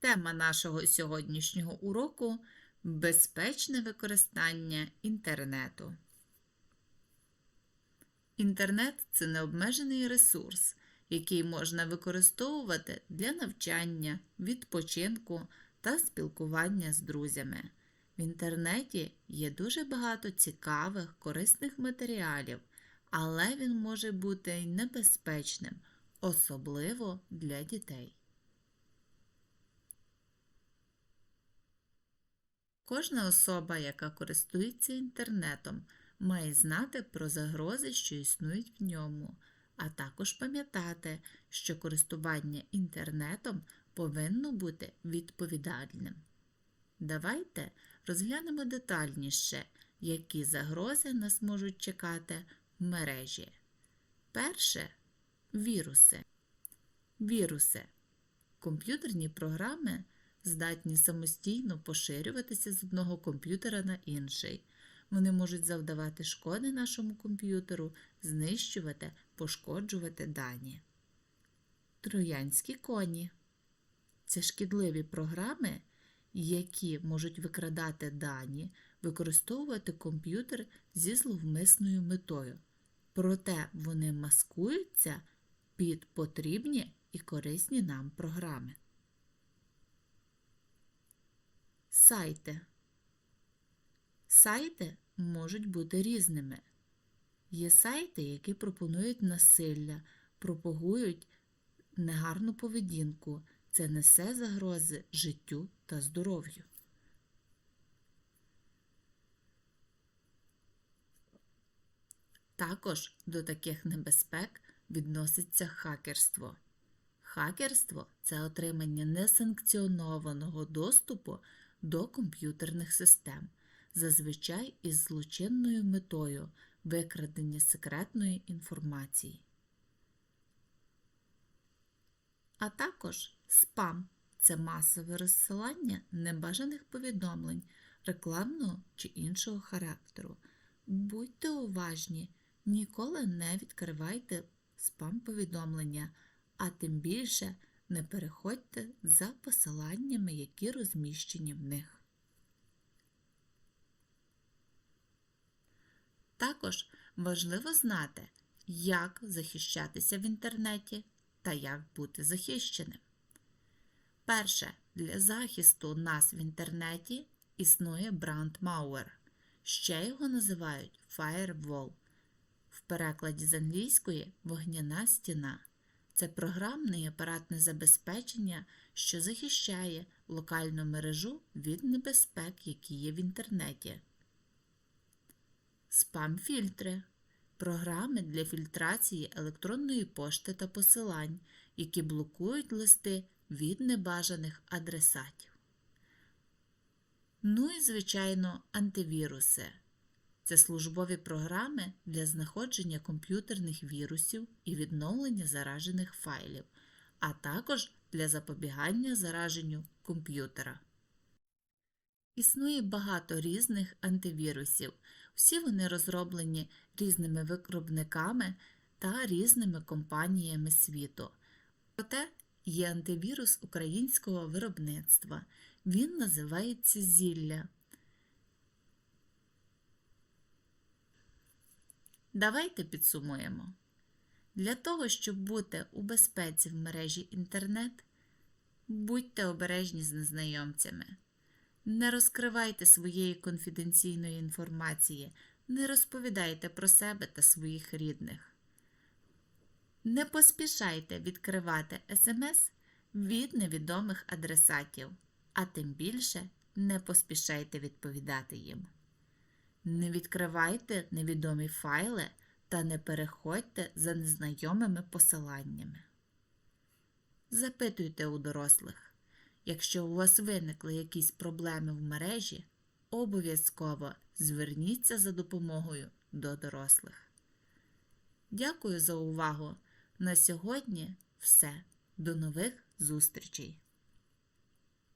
Тема нашого сьогоднішнього уроку безпечне використання інтернету. Інтернет це необмежений ресурс, який можна використовувати для навчання, відпочинку та спілкування з друзями. В інтернеті є дуже багато цікавих, корисних матеріалів, але він може бути небезпечним, особливо для дітей. Кожна особа, яка користується інтернетом, має знати про загрози, що існують в ньому, а також пам'ятати, що користування інтернетом повинно бути відповідальним. Давайте розглянемо детальніше, які загрози нас можуть чекати в мережі. Перше віруси. Віруси. Комп'ютерні програми здатні самостійно поширюватися з одного комп'ютера на інший. Вони можуть завдавати шкоди нашому комп'ютеру, знищувати, пошкоджувати дані. Троянські коні це шкідливі програми, які можуть викрадати дані, використовувати комп'ютер зі зловмисною метою. Проте вони маскуються під потрібні і корисні нам програми. Сайти. Сайти можуть бути різними. Є сайти, які пропонують насилля, пропагують негарну поведінку. Це несе загрози життю та здоров'ю. Також до таких небезпек відноситься хакерство. Хакерство це отримання несанкціонованого доступу до комп'ютерних систем, зазвичай із злочинною метою викрадення секретної інформації. А також спам це масове розсилання небажаних повідомлень рекламного чи іншого характеру. Будьте уважні, ніколи не відкривайте спам-повідомлення, а тим більше не переходьте за посиланнями, які розміщені в них. Також важливо знати, як захищатися в інтернеті та як бути захищеним. Перше, для захисту нас в інтернеті існує Brandmauer. Ще його називають Firewall. В перекладі з англійської вогняна стіна. Це програмне і апаратне забезпечення, що захищає локальну мережу від небезпек, які є в інтернеті. Спам-фільтри програми для фільтрації електронної пошти та посилань, які блокують листи від небажаних адресатів. Ну і, звичайно, антивіруси. Це службові програми для знаходження комп'ютерних вірусів і відновлення заражених файлів, а також для запобігання зараженню комп'ютера. Існує багато різних антивірусів. Всі вони розроблені різними виробниками та різними компаніями світу. Проте є антивірус українського виробництва. Він називається зілля. Давайте підсумуємо. Для того, щоб бути у безпеці в мережі інтернет, будьте обережні з незнайомцями. Не розкривайте своєї конфіденційної інформації, не розповідайте про себе та своїх рідних. Не поспішайте відкривати смс від невідомих адресатів, а тим більше не поспішайте відповідати їм. Не відкривайте невідомі файли та не переходьте за незнайомими посиланнями. Запитуйте у дорослих. Якщо у вас виникли якісь проблеми в мережі, обов'язково зверніться за допомогою до дорослих. Дякую за увагу! На сьогодні все. До нових зустрічей!